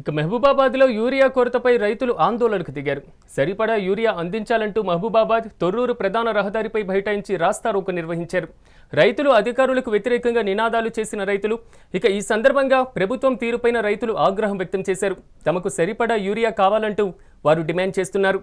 ఇక మహబూబాబాద్లో యూరియా కొరతపై రైతులు ఆందోళనకు దిగారు. సరిపడా యూరియా అందించాలంటూ మహబూబాబాద్ తొర్రూరు ప్రధాన రహదారిపై బైఠాయించి రాస్తారోకు నిర్వహించారు. రైతులు అధికారులకు వ్యతిరేకంగా నినాదాలు చేసిన రైతులు ఇక ఈ సందర్భంగా ప్రభుత్వం తీరుపైన రైతులు ఆగ్రహం వ్యక్తం చేశారు. తమకు సరిపడా యూరియా కావాలంటూ వారు డిమాండ్ చేస్తున్నారు.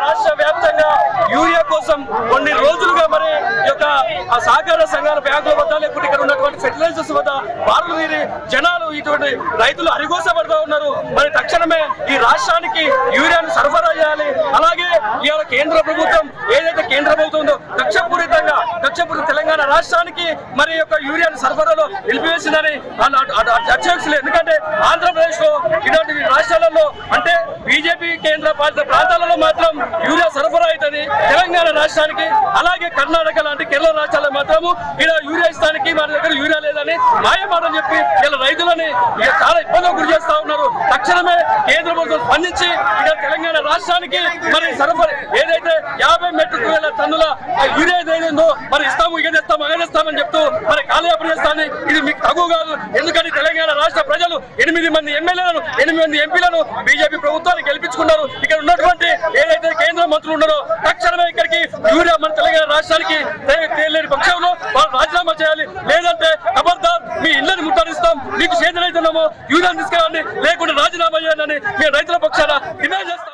రాష్ట్ర వ్యాప్తంగా యూరియా కోసం కొన్ని రోజులుగా మరి యొక్క ఆ సహకార సంఘాల బ్యాంకుల వద్ద లేకుంటే ఇక్కడ ఉన్నటువంటి ఫెర్టిలైజర్స్ వద్ద బారులు వీరి జనాలు ఇటువంటి రైతులు అరిగోసపడుతూ ఉన్నారు. మరి తక్షణమే ఈ రాష్ట్రానికి యూరియాను సరఫరా చేయాలి. అలాగే ఇవాళ కేంద్ర ప్రభుత్వం ఏదైతే కేంద్ర ప్రభుత్వం ఉందో కక్షపూరితంగా కక్షపూరిత తెలంగాణ రాష్ట్రానికి మరి యొక్క యూరియాను సరఫరాలో నిలిపివేసిందని అధ్యక్షులు ఎందుకంటే ఆంధ్రప్రదేశ్లో ఇటువంటి రాష్ట్రాలలో అంటే బీజేపీ కేంద్ర పాలిత ప్రాంతాలలో మాత్రం యూరియా సరఫరా అవుతుంది. తెలంగాణ రాష్ట్రానికి అలాగే కర్ణాటక లాంటి కేరళ రాష్ట్రాల్లో మాత్రము ఇలా యూరియా ఇస్తానికి మన దగ్గర యూరియా లేదని మాయమాటలు చెప్పి ఇలా రైతులని చాలా ఇబ్బందులకు గురి చేస్తా ఉన్నారు. కేంద్ర ప్రభుత్వం స్పందించి ఇక తెలంగాణ రాష్ట్రానికి మరి సరఫరా ఏదైతే యాభై మెట్రిక్ వేల టన్నుల యూరియా ఏదైందో మరి ఇస్తాము ఇక తెస్తాం అగ చెప్తూ మరి కాలయాపన చేస్తాను ఇది మీకు తగు కాదు. ఎందుకంటే తెలంగాణ రాష్ట్ర ప్రజలు ఎనిమిది మంది ఎమ్మెల్యేలను ఎనిమిది మంది ఎంపీలను బీజేపీ ప్రభుత్వాన్ని గెలిపించుకున్నారు. ఇక్కడ ఉన్నటువంటి ఏదైతే కేంద్ర మంత్రులు ఉన్నారో తక్షణమే ఇక్కడికి యూరియా మన తెలంగాణ రాష్ట్రానికి చేస్తున్నాం. మీకు చేతులైతున్నాము యూనియన్ తీసుకురావాలని లేకుంటే రాజీనామా చేయాలని మేము రైతుల పక్షాన డిమాండ్ చేస్తాం.